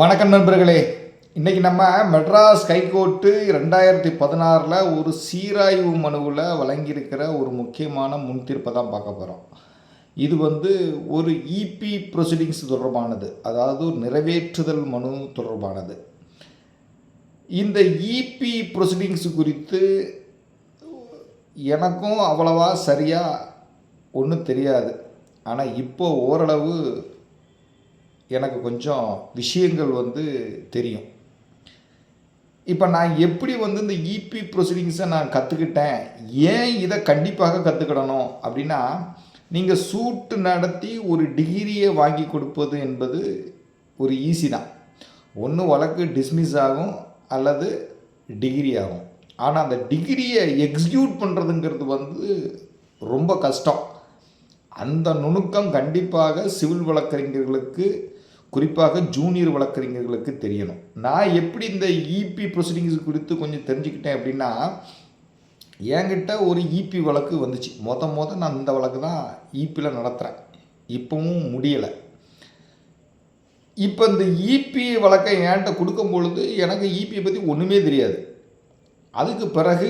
வணக்கம் நண்பர்களே. இன்றைக்கி நம்ம மெட்ராஸ் ஹைகோர்ட்டு ரெண்டாயிரத்தி பதினாறில் ஒரு சீராய்வு மனுவில் வழங்கியிருக்கிற ஒரு முக்கியமான முன் தீர்ப்பை தான் பார்க்க போகிறோம் இது வந்து ஒரு இபி ப்ரொசீடிங்ஸ் தொடர்பானது. அதாவது ஒரு நிறைவேற்றுதல் மனு தொடர்பானது. இந்த இபி ப்ரொசீடிங்ஸ் குறித்து எனக்கும் அவ்வளவா சரியாக ஒன்றும் தெரியாது. ஆனால் இப்போ ஓரளவு எனக்கு கொஞ்சம் விஷயங்கள் வந்து தெரியும். இப்போ நான் எப்படி வந்து இந்த இபி ப்ரொசீடிங்ஸை நான் கற்றுக்கிட்டேன் ஏன் இதை கண்டிப்பாக கற்றுக்கிடணும் அப்படின்னா நீங்கள் சூட்டு நடத்தி ஒரு டிகிரியை வாங்கி கொடுப்பது என்பது ஒரு ஈஸி தான். ஒன்று வழக்கு டிஸ்மிஸ் ஆகும் அல்லது டிகிரி ஆகும். ஆனால் அந்த டிகிரியை எக்ஸிக்யூட் பண்ணுறதுங்கிறது வந்து ரொம்ப கஷ்டம். அந்த நுணுக்கம் கண்டிப்பாக சிவில் வழக்கறிஞர்களுக்கு குறிப்பாக ஜூனியர் வழக்கறிஞர்களுக்கு தெரியணும். நான் எப்படி இந்த இபி ப்ரொசீடிங்ஸ் குறித்து கொஞ்சம் தெரிஞ்சுக்கிட்டேன் அப்படின்னா என்கிட்ட ஒரு இபி வழக்கு வந்துச்சு. மொத மொத நான் இந்த வழக்கு தான் இபியில் நடத்துகிறேன் இப்போவும் முடியலை. இப்போ இந்த இபி வழக்கை என்கிட்ட கொடுக்கும் பொழுது எனக்கு இபியை பற்றி ஒன்றுமே தெரியாது. அதுக்கு பிறகு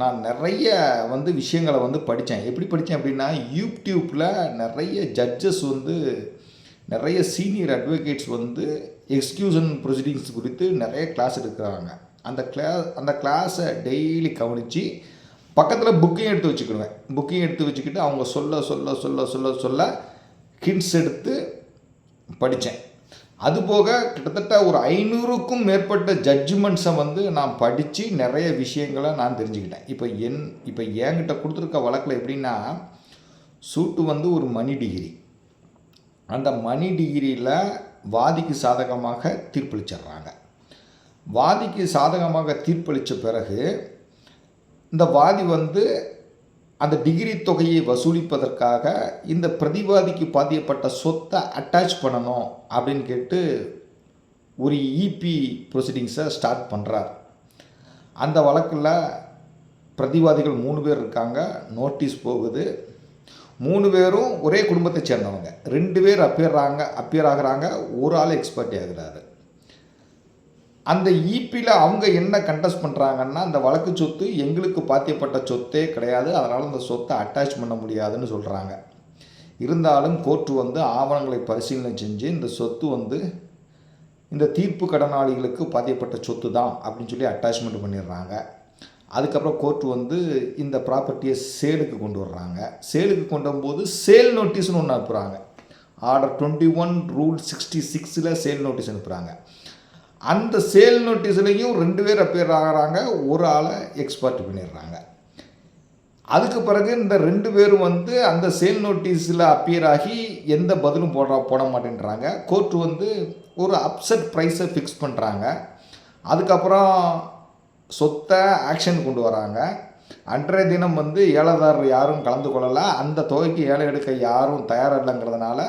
நான் நிறைய வந்து விஷயங்களை வந்து படித்தேன். எப்படி படித்தேன் அப்படின்னா யூடியூப்பில் நிறைய ஜட்ஜஸ் வந்து நிறைய சீனியர் அட்வொகேட்ஸ் வந்து எக்ஸ்கியூஷன் ப்ரொசீடிங்ஸ் குறித்து நிறைய கிளாஸ் எடுக்கிறாங்க. அந்த கிளா அந்த கிளாஸை டெய்லி கவனித்து பக்கத்தில் புக்கையும் எடுத்து வச்சுக்கிடுவேன் புக்கையும் எடுத்து வச்சுக்கிட்டு அவங்க சொல்ல சொல்ல சொல்ல சொல்ல சொல்ல ஹிண்ட்ஸ் எடுத்து படித்தேன் அதுபோக கிட்டத்தட்ட ஒரு ஐநூறுக்கும் மேற்பட்ட ஜட்ஜ்மெண்ட்ஸை வந்து நான் படித்து நிறைய விஷயங்களை நான் தெரிஞ்சுக்கிட்டேன். இப்போ என் இப்போ என்கிட்ட கொடுத்துருக்க வழக்கில் எப்படின்னா சூட்டு வந்து ஒரு மணி டிகிரி அந்த மணி டிகிரியில் வாதிக்கு சாதகமாக தீர்ப்பளிச்சிடுறாங்க. வாதிக்கு சாதகமாக தீர்ப்பளித்த பிறகு இந்த வாதி வந்து அந்த டிகிரி தொகையை வசூலிப்பதற்காக இந்த பிரதிவாதிக்கு பாதியப்பட்ட சொத்தை அட்டாச் பண்ணணும் அப்படின்னு கேட்டு ஒரு இபி ப்ரொசீடிங்ஸை ஸ்டார்ட் பண்ணுறார் அந்த வழக்கில் பிரதிவாதிகள் மூணு பேர் இருக்காங்க. நோட்டீஸ் போகுது. மூணு பேரும் ஒரே குடும்பத்தை சேர்ந்தவங்க. ரெண்டு பேர் அப்பியர்றாங்க அப்பியர் ஆகுறாங்க ஒரு ஆள் எக்ஸ்பர்ட் ஆகுறாரு. அந்த ஈபியில் அவங்க என்ன கண்டஸ்ட் பண்ணுறாங்கன்னா அந்த வழக்கு சொத்து எங்களுக்கு பாத்தியப்பட்ட சொத்தே கிடையாது. அதனால் அந்த சொத்தை அட்டாச் பண்ண முடியாதுன்னு சொல்கிறாங்க இருந்தாலும் கோர்ட்டு வந்து ஆவணங்களை பரிசீலனை செஞ்சு இந்த சொத்து வந்து இந்த தீர்ப்பு கடனாளிகளுக்கு பாத்தியப்பட்ட சொத்து தான் அப்படின்னு சொல்லி அட்டாச்மெண்ட் பண்ணிடுறாங்க. அதுக்கப்புறம் கோர்ட்டு வந்து இந்த ப்ராப்பர்ட்டியை சேலுக்கு கொண்டு வர்றாங்க. சேலுக்கு கொண்டு வரும்போது சேல் நோட்டீஸ்னு ஒன்று அனுப்புகிறாங்க order twenty one rule sixty சிக்ஸில் சேல் நோட்டீஸ் அனுப்புகிறாங்க அந்த சேல் நோட்டீஸ்லேயும் ரெண்டு பேர் அப்பேர் ஆகிறாங்க ஒரு ஆளை எக்ஸ்பர்ட் பண்ணிடுறாங்க. அதுக்கு பிறகு இந்த ரெண்டு பேரும் வந்து அந்த சேல் நோட்டீஸில் அப்பியர் ஆகி எந்த பதிலும் போட போட மாட்டேன்றாங்க. கோர்ட்டு வந்து ஒரு அப்செட் ப்ரைஸை ஃபிக்ஸ் பண்ணுறாங்க அதுக்கப்புறம் சொத்தை ஆக்ஷன் கொண்டு வராங்க. அன்றைய தினம் வந்து ஏலதாரர் யாரும் கலந்து கொள்ளலை. அந்த தொகைக்கு ஏழை எடுக்க யாரும் தயாராக இல்லைங்கிறதுனால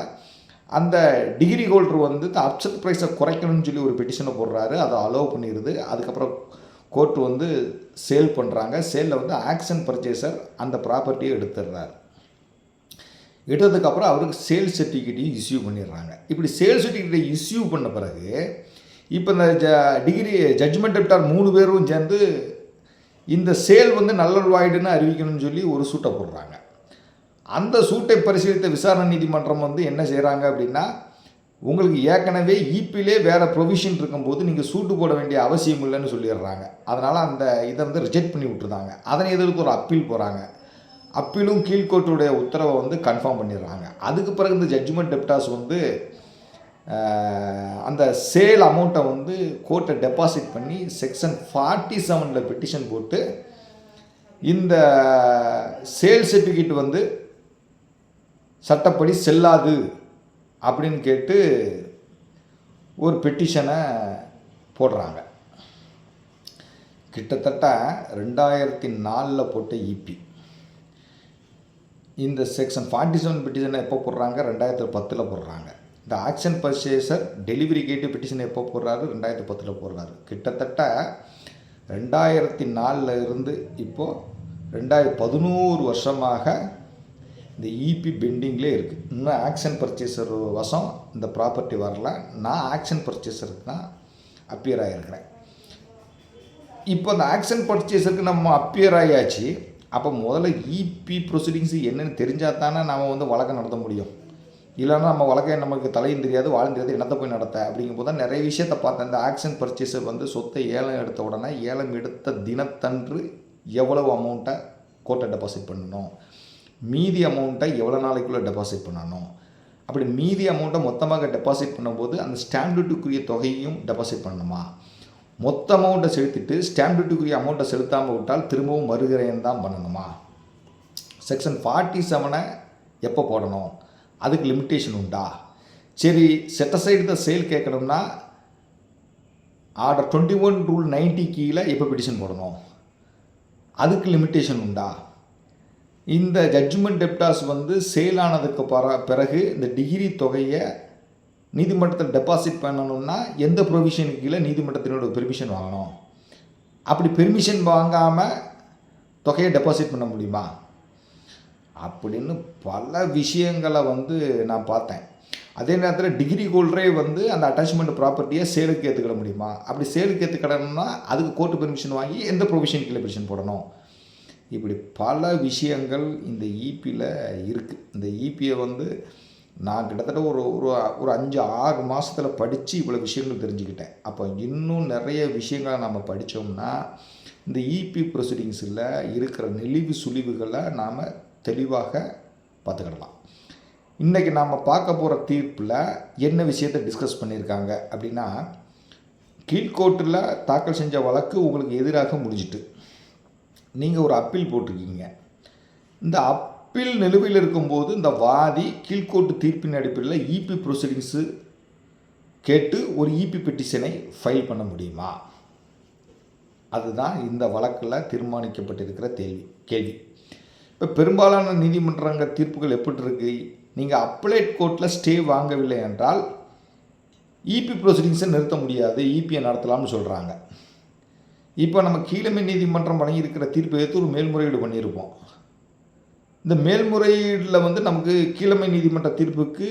அந்த டிகிரி ஹோல்டர் வந்து அப்செட் ப்ரைஸை குறைக்கணும்னு சொல்லி ஒரு பெட்டிஷனை போடுறாரு. அதை அலோவ் பண்ணிடுது அதுக்கப்புறம் கோர்ட்டு வந்து சேல் பண்ணுறாங்க சேலில் வந்து ஆக்ஷன் பர்ச்சேசர் அந்த ப்ராப்பர்ட்டியை எடுத்துடுறாரு. எடுத்ததுக்கப்புறம் அவருக்கு சேல் சர்டிஃபிகேட்டையும் இஸ்யூ பண்ணிடுறாங்க. இப்படி சேல் சர்டிஃபிகேட்டை இஸ்யூ பண்ண பிறகு இப்போ இந்த ஜ டிகிரி ஜட்ஜ்மெண்ட் டெப்டார் மூணு பேரும் சேர்ந்து இந்த சேல் வந்து நல்லவாய்டுன்னு அறிவிக்கணும்னு சொல்லி ஒரு சூட்டை போடுறாங்க. அந்த சூட்டை பரிசீலித்த விசாரணை நீதிமன்றம் வந்து என்ன செய்கிறாங்க அப்படின்னா உங்களுக்கு ஏற்கனவே இபிலே வேறு ப்ரொவிஷன் இருக்கும்போது நீங்கள் சூட்டு போட வேண்டிய அவசியம் இல்லைன்னு சொல்லிடுறாங்க. அதனால் அந்த இதை வந்து ரிஜெக்ட் பண்ணி விட்டுருந்தாங்க. அதனை எதிர்த்து ஒரு அப்பீல் போகிறாங்க அப்பீலும் கீழ்கோர்ட்டுடைய உத்தரவை வந்து கன்ஃபார்ம் பண்ணிடுறாங்க. அதுக்கு பிறகு இந்த ஜட்ஜ்மெண்ட் டெப்டாஸ் வந்து அந்த சேல் அமௌண்ட்டை வந்து கோர்ட்டை டெபாசிட் பண்ணி செக்ஷன் ஃபார்ட்டி செவனில் பெட்டிஷன் போட்டு இந்த சேல் சர்டிஃபிகேட் வந்து சட்டப்படி செல்லாது அப்படின்னு கேட்டு ஒரு பெட்டிஷனை போடுறாங்க. கிட்டத்தட்ட ரெண்டாயிரத்தி நாலில் போட்ட இபி இந்த செக்ஷன் ஃபார்ட்டி செவன் பெட்டிஷனை எப்போ போடுறாங்க? ரெண்டாயிரத்தி பத்தில் போடுறாங்க. இந்த ஆக்ஷன் பர்ச்சேசர் டெலிவரி கேட்டு பெட்டிஷன் எப்போ போடுறாரு? ரெண்டாயிரத்தி பத்தில் போடுறாரு. கிட்டத்தட்ட ரெண்டாயிரத்தி நாலில் இருந்து இப்போது ரெண்டாயிரத்தி பதினோரு வருஷமாக இந்த இபி பெண்டிங்லே இருக்குது இன்னும் ஆக்ஷன் பர்ச்சேசர் வசம் இந்த ப்ராப்பர்ட்டி வரல. நான் ஆக்ஷன் பர்ச்சேசருக்கு தான் அப்பியர் ஆகிருக்கிறேன் இப்போ அந்த ஆக்ஷன் பர்ச்சேஸருக்கு நம்ம அப்பியர் ஆகியாச்சு அப்போ முதல்ல இபி ப்ரொசீடிங்ஸ் என்னென்னு தெரிஞ்சால் தானே நாம் வந்து வழக்கம் நடத்த முடியும். இல்லைன்னா நம்ம வழக்கம் நமக்கு தலையும் தெரியாது வாழும் தெரியாது என்னத்தை போய் நடத்த? அப்படிங்கும்போது தான் நிறைய விஷயத்தை பார்த்தேன். இந்த ஆக்ஷன் பர்ச்சேஸர் வந்து சொத்தை ஏலம் எடுத்த உடனே ஏலம் எடுத்த தினத்தன்று எவ்வளவு அமௌண்ட்டை கோர்ட்டை டெபாசிட் பண்ணணும்? மீதி அமௌண்ட்டை எவ்வளோ நாளைக்குள்ளே டெபாசிட் பண்ணணும்? அப்படி மீதி அமௌண்ட்டை மொத்தமாக டெபாசிட் பண்ணும்போது அந்த ஸ்டாம்ப் டியூட்டிக்குரிய தொகையையும் டெபாசிட் பண்ணணுமா மொத்த அமௌண்ட்டை செலுத்திட்டு ஸ்டாம்ப் டியூட்டிக்குரிய அமௌண்ட்டை செலுத்தாமல் விட்டால் திரும்பவும் மறுகிறையம் தான் பண்ணணுமா? செக்ஷன் ஃபார்ட்டி செவனை எப்போ போடணும்? அதுக்கு லிமிட்டேஷன் உண்டா? சரி செட்டசைடு த சேல் கேட்கணும்னா order twenty one rule ninety கீழே எப்போ பெட்டிஷன் போடணும். அதுக்கு லிமிட்டேஷன் உண்டா? இந்த ஜட்ஜ்மெண்ட் டெப்டாஸ் வந்து சேல் ஆனதுக்கு பர பிறகு இந்த டிகிரி தொகையை நீதிமன்றத்தில் டெபாசிட் பண்ணணும்னா எந்த ப்ரொவிஷனுக்கு கீழே நீதிமன்றத்தினோட பெர்மிஷன் வாங்கணும்? அப்படி பெர்மிஷன் வாங்காமல் தொகையை டெபாசிட் பண்ண முடியுமா? அப்படின்னு பல விஷயங்களை வந்து நான் பார்த்தேன். அதே நேரத்தில் டிகிரி ஹோல்டரே வந்து அந்த அட்டாச்மெண்ட் ப்ராப்பர்ட்டியை சேலுக்கு ஏற்றுக்கிட முடியுமா? அப்படி சேலுக்கு ஏற்றுக்கிடணும்னா அதுக்கு கோர்ட்டு பெர்மிஷன் வாங்கி எந்த ப்ரொவிஷன் கீழே பெர்மிஷன் போடணும்? இப்படி பல விஷயங்கள் இந்த e இபியில் இருக்குது இந்த e இபியை வந்து நான் கிட்டத்தட்ட ஒரு ஒரு ஒரு அஞ்சு ஆறு மாதத்தில் படித்து இவ்வளோ விஷயங்கள் தெரிஞ்சுக்கிட்டேன். அப்போ இன்னும் நிறைய விஷயங்களை நம்ம படித்தோம்னா இந்த இபி ப்ரொசீடிங்ஸில் இருக்கிற நெளிவு சுழிவுகளை நாம் தெளிவாக பார்த்துக்கிடலாம். இன்றைக்கி நாம் பார்க்க போகிற தீர்ப்பில் என்ன விஷயத்தை டிஸ்கஸ் பண்ணியிருக்காங்க அப்படின்னா கீழ்கோர்ட்டில் தாக்கல் செஞ்ச வழக்கு உங்களுக்கு எதிராக முடிஞ்சிட்டு நீங்கள் ஒரு அப்பீல் போட்டிருக்கீங்க. இந்த அப்பீல் நிலுவையில் இருக்கும்போது இந்த வாதி கீழ்கோர்ட்டு தீர்ப்பின் அடிப்படையில் இபி ப்ரொசீடிங்ஸு கேட்டு ஒரு இபி பெட்டிஷனை ஃபைல் பண்ண முடியுமா? அதுதான் இந்த வழக்கில் தீர்மானிக்கப்பட்டிருக்கிற கேள்வி கேள்வி. இப்போ பெரும்பாலான நீதிமன்றங்க தீர்ப்புகள் எப்படி இருக்கு? நீங்கள் அப்ளைட் கோர்ட்டில் ஸ்டே வாங்கவில்லை என்றால் இபி ப்ரொசீடிங்ஸை நிறுத்த முடியாது. இபியை நடத்தலாம்னு சொல்கிறாங்க இப்போ நம்ம கீழமை நீதிமன்றம் வழங்கியிருக்கிற தீர்ப்பை எடுத்து ஒரு மேல்முறையீடு பண்ணியிருப்போம். இந்த மேல்முறையீடில் வந்து நமக்கு கீழமை நீதிமன்ற தீர்ப்புக்கு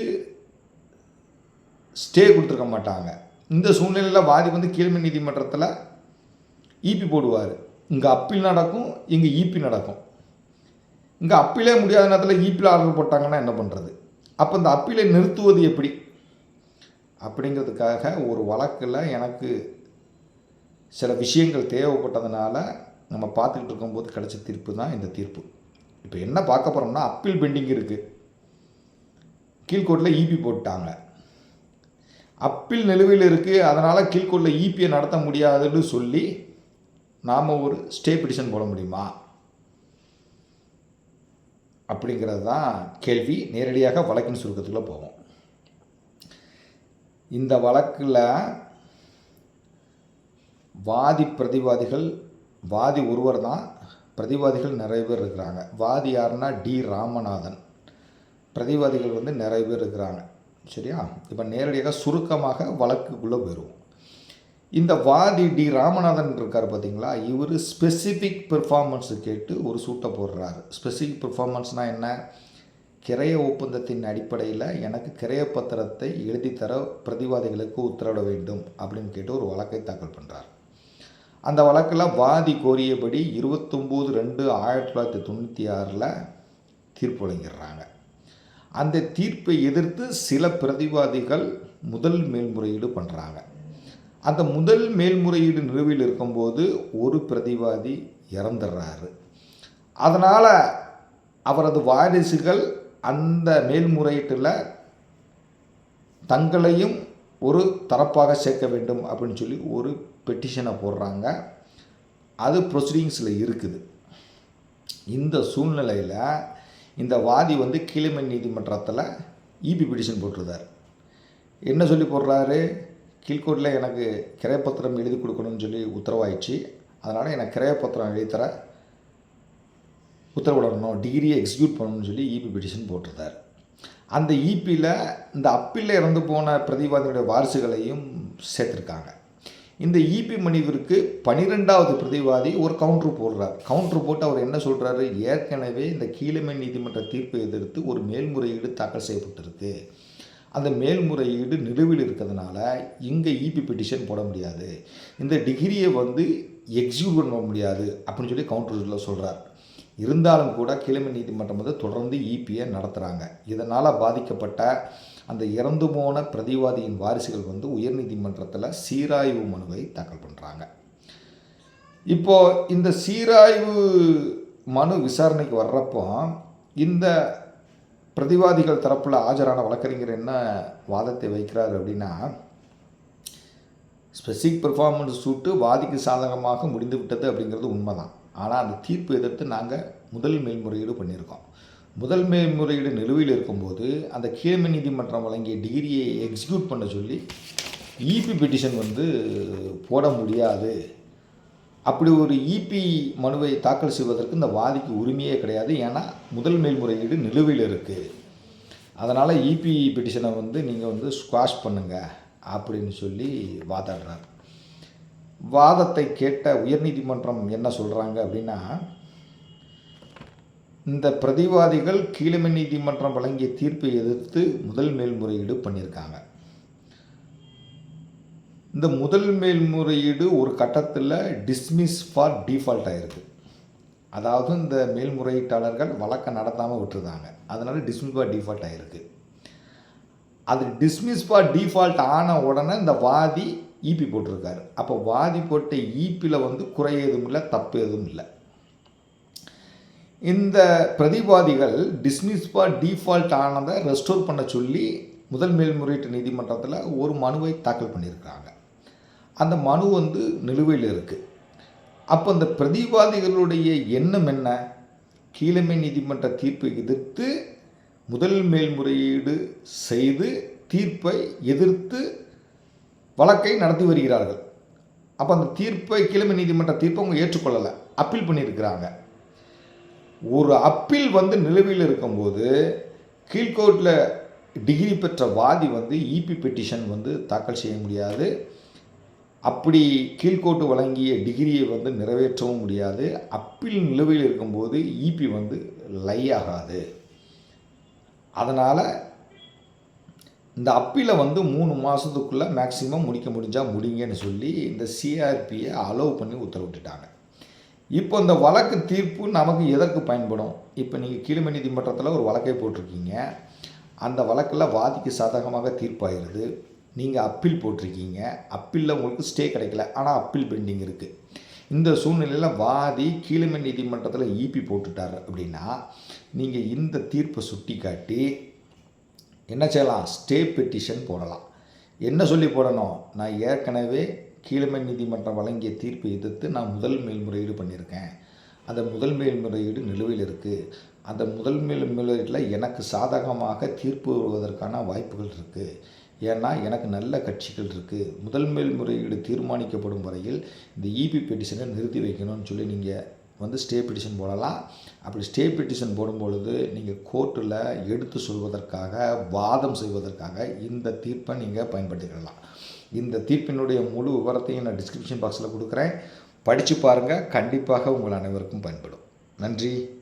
ஸ்டே கொடுத்துருக்க மாட்டாங்க. இந்த சூழ்நிலையில் வாதி வந்து கீழமை நீதிமன்றத்தில் இபி போடுவார். இங்கே அப்பீல் நடக்கும் இங்கே இபி நடக்கும். இங்கே அப்பீலே முடியாத நேரத்தில் ஈபியில் ஆர்டர் போட்டாங்கன்னா என்ன பண்ணுறது அப்போ இந்த அப்பீலை நிறுத்துவது எப்படி? அப்படிங்கிறதுக்காக ஒரு வழக்கில் எனக்கு சில விஷயங்கள் தேவைப்பட்டதுனால நம்ம பார்த்துக்கிட்டு இருக்கும்போது கிடைச்ச தீர்ப்பு தான் இந்த தீர்ப்பு. இப்போ என்ன பார்க்க போகிறோம்னா அப்பீல் பெண்டிங் இருக்குது கீழ்கோட்டில் ஈபி போட்டாங்க. அப்பீல் நிலுவையில் இருக்குது அதனால் கீழ்கோட்டில் ஈபியை நடத்த முடியாதுன்னு சொல்லி நாம் ஒரு ஸ்டே பிடிஷன் போட முடியுமா? அப்படிங்கிறது தான் கேள்வி. நேரடியாக வழக்கின் சுருக்கத்துக்குள்ளே போவோம். இந்த வழக்கில் வாதி பிரதிவாதிகள் வாதி ஒருவர் தான். பிரதிவாதிகள் நிறைய பேர் இருக்கிறாங்க. வாதி யாருன்னா டி ராமநாதன். பிரதிவாதிகள் வந்து நிறைய பேர் இருக்கிறாங்க. சரியா? இப்போ நேரடியாக சுருக்கமாக வழக்குக்குள்ளே போயிடுவோம். இந்த வாதி டி ராமநாதன் இருக்கார் பார்த்தீங்களா இவர் ஸ்பெசிஃபிக் பெர்ஃபார்மன்ஸு கேட்டு ஒரு சூட்டை போடுறாரு. ஸ்பெசிஃபிக் பெர்ஃபார்மன்ஸ்னால் என்ன? கிரைய ஒப்பந்தத்தின் அடிப்படையில் எனக்கு கிரைய பத்திரத்தை எழுதித்தர பிரதிவாதிகளுக்கு உத்தரவிட வேண்டும் அப்படின்னு கேட்டு ஒரு வழக்கை தாக்கல் பண்ணுறார் அந்த வழக்கில் வாதி கோரியபடி இருபத்தொம்போது ரெண்டு ஆயிரத்தி தொள்ளாயிரத்தி தொண்ணூற்றி ஆறில் தீர்ப்பு வழங்கிடுறாங்க. அந்த தீர்ப்பை எதிர்த்து சில பிரதிவாதிகள் முதல் மேல்முறையீடு பண்ணுறாங்க அந்த முதல் மேல்முறையீடு நிறுவில் இருக்கும்போது ஒரு பிரதிவாதி இறந்துடுறாரு. அதனால் அவரது வாரிசுகள் அந்த மேல்முறையீட்டில் தங்களையும் ஒரு தரப்பாக சேர்க்க வேண்டும் அப்படின்னு சொல்லி ஒரு பெட்டிஷனை போடுறாங்க. அது ப்ரொசீடிங்ஸில் இருக்குது. இந்த சூழ்நிலையில் இந்த வாதி வந்து கீழமை நீதிமன்றத்தில் இபி பெட்டிஷன் போட்டிருந்தார். என்ன சொல்லி போடுறாரு? கீழ்கோட்டில் எனக்கு கிரையப்பத்திரம் எழுதி கொடுக்கணும்னு சொல்லி உத்தரவாயிடுச்சு. அதனால் எனக்கு கிரையப்பத்திரம் எழுதித்தர உத்தரவிடணும் டிகிரியை எக்ஸிக்யூட் பண்ணணும்னு சொல்லி இபி பெட்டிஷன் போட்டிருந்தார். அந்த e இபியில் இந்த அப்பீலில் இறந்து போன பிரதிவாதிகளுடைய வாரிசுகளையும் சேர்த்துருக்காங்க. இந்த இபி மணிவிற்கு பனிரெண்டாவது பிரதிவாதி ஒரு கவுண்டர் போடுறார். கவுண்டர் போட்டு அவர் என்ன சொல்கிறாரு ஏற்கனவே இந்த கீழமை நீதிமன்ற தீர்ப்பை எதிர்த்து ஒரு மேல்முறையீடு தாக்கல் செய்யப்பட்டிருக்கு. அந்த மேல்முறையீடு நிலுவில் இருக்கிறதுனால இங்கே இபி பெட்டிஷன் போட முடியாது. இந்த டிகிரியை வந்து எக்ஸிக்யூட் பண்ண முடியாது அப்படின்னு சொல்லி கவுண்டரில் சொல்கிறார் இருந்தாலும் கூட கிழமை நீதிமன்றம் வந்து தொடர்ந்து இபியை நடத்துகிறாங்க இதனால் பாதிக்கப்பட்ட அந்த இறந்து போன பிரதிவாதியின் வாரிசுகள் வந்து உயர்நீதிமன்றத்தில் சீராய்வு மனுவை தாக்கல் பண்ணுறாங்க இப்போ இந்த சீராய்வு மனு விசாரணைக்கு வர்றப்போ இந்த பிரதிவாதிகள் தரப்பில் ஆஜரான வழக்கறிஞர் என்ன வாதத்தை வைக்கிறார் அப்படின்னா ஸ்பெசிஃபிக் பெர்ஃபார்மன்ஸ் சூட்டு வாதிக்கு சாதகமாக முடிந்து விட்டது அப்படிங்கிறது உண்மைதான். ஆனால் அந்த தீர்ப்பு எதிர்த்து நாங்கள் முதல் மேல்முறையீடு பண்ணியிருக்கோம். முதல் மேல்முறையீடு நிலுவையில் இருக்கும்போது அந்த கீழ்மை நீதிமன்றம் வழங்கிய டிகிரியை எக்ஸிக்யூட் பண்ண சொல்லி இபி பெட்டிஷன் வந்து போட முடியாது. அப்படி ஒரு இபி மனுவை தாக்கல் செய்வதற்கு இந்த வாதிக்கு உரிமையே கிடையாது. ஏன்னா முதல் மேல்முறையீடு நிலுவையில் இருக்குது அதனால் இபி பெட்டிஷனை வந்து நீங்கள் வந்து ஸ்குவாஷ் பண்ணுங்கள் அப்படின்னு சொல்லி வாதாடுறார். வாதத்தை கேட்ட உயர்நீதிமன்றம் என்ன சொல்கிறாங்க அப்படின்னா இந்த பிரதிவாதிகள் கீழமை நீதிமன்றம் வழங்கிய தீர்ப்பை எதிர்த்து முதல் மேல்முறையீடு பண்ணியிருக்காங்க. இந்த முதல் மேல்முறையீடு ஒரு கட்டத்தில் டிஸ்மிஸ் ஃபார் டிஃபால்ட் ஆகிருக்கு அதாவது இந்த மேல்முறையீட்டாளர்கள் வழக்கை நடத்தாமல் விட்டுருந்தாங்க அதனால் டிஸ்மிஸ் ஃபார் டிஃபால்ட் ஆகிருக்கு அது டிஸ்மிஸ் ஃபார் டிஃபால்ட் ஆன உடனே இந்த வாதி ஈபி போட்டிருக்காரு. அப்போ வாதி போட்ட ஈபியில் வந்து குறை எதுவும் இல்லை தப்பு எதுவும் இல்லை. இந்த பிரதிவாதிகள் டிஸ்மிஸ் ஃபார் டிஃபால்ட் ஆனதை ரெஸ்டோர் பண்ண சொல்லி முதல் மேல்முறையீட்டு நீதிமன்றத்தில் ஒரு மனுவை தாக்கல் பண்ணியிருக்காங்க. அந்த மனு வந்து நிலுவையில் இருக்குது அப்போ அந்த பிரதிவாதிகளுடைய எண்ணம் என்ன? கீழமை நீதிமன்ற தீர்ப்பை எதிர்த்து முதல் மேல்முறையீடு செய்து தீர்ப்பை எதிர்த்து வழக்கை நடத்தி வருகிறார்கள். அப்போ அந்த தீர்ப்பை கீழமை நீதிமன்ற தீர்ப்பை அவங்க ஏற்றுக்கொள்ளலை. அப்பீல் பண்ணியிருக்கிறாங்க. ஒரு அப்பீல் வந்து நிலுவையில் இருக்கும்போது கீழ்கோர்ட்டில் டிகிரி பெற்ற வாதி வந்து இபி பெட்டிஷன் வந்து தாக்கல் செய்ய முடியாது. அப்படி கீழ்கோட்டு வழங்கிய டிகிரியை வந்து நிறைவேற்றவும் முடியாது. அப்பீல் நிலுவையில் இருக்கும்போது இபி வந்து லை ஆகாது. அதனால் இந்த அப்பீலை வந்து மூணு மாதத்துக்குள்ளே மேக்சிமம் முடிக்க முடிஞ்சால் முடிங்கன்னு சொல்லி இந்த சிஆர்பியை அலோவ் பண்ணி உத்தரவிட்டுட்டாங்க. இப்போ இந்த வழக்கு தீர்ப்பு நமக்கு எதற்கு பயன்படும்? இப்போ நீங்கள் கீழ்மை நீதிமன்றத்தில் ஒரு வழக்கை போட்டிருக்கீங்க. அந்த வழக்கில் வாதிக்கு சாதகமாக தீர்ப்பாயிருது நீங்கள் அப்பீல் போட்டிருக்கீங்க. அப்பீலில் உங்களுக்கு ஸ்டே கிடைக்கல. ஆனால் அப்பீல் பெண்டிங் இருக்குது இந்த சூழ்நிலையில் வாதி கீழமை நீதிமன்றத்தில் ஈபி போட்டுட்டார் அப்படின்னா நீங்கள் இந்த தீர்ப்பை சுட்டி காட்டி என்ன செய்யலாம்? ஸ்டே பெட்டிஷன் போடலாம். என்ன சொல்லி போடணும்? நான் ஏற்கனவே கீழமை நீதிமன்றம் வழங்கிய தீர்ப்பை எதிர்த்து நான் முதல் மேல்முறையீடு பண்ணியிருக்கேன். அந்த முதல் மேல்முறையீடு நிலுவையில் இருக்குது அந்த முதல் மேல்முறையீட்டில் எனக்கு சாதகமாக தீர்ப்பு வருவதற்கான வாய்ப்புகள் இருக்குது ஏன்னா எனக்கு நல்ல கட்சிகள் இருக்குது முதல் மேல்முறையீடு தீர்மானிக்கப்படும் வரையில் இந்த இபி பெட்டிஷனை நிறுத்தி வைக்கணும்னு சொல்லி நீங்கள் வந்து ஸ்டே பெட்டிஷன் போடலாம். அப்படி ஸ்டே பெட்டிஷன் போடும்பொழுது நீங்கள் கோர்ட்டில் எடுத்து சொல்வதற்காக வாதம் செய்வதற்காக இந்த தீர்ப்பை நீங்கள் பயன்படுத்திக்கலாம். இந்த தீர்ப்பினுடைய முழு விவரத்தையும் நான் டிஸ்கிரிப்ஷன் பாக்ஸில் கொடுக்குறேன். படித்து பாருங்கள் கண்டிப்பாக உங்கள் அனைவருக்கும் பயன்படும். நன்றி.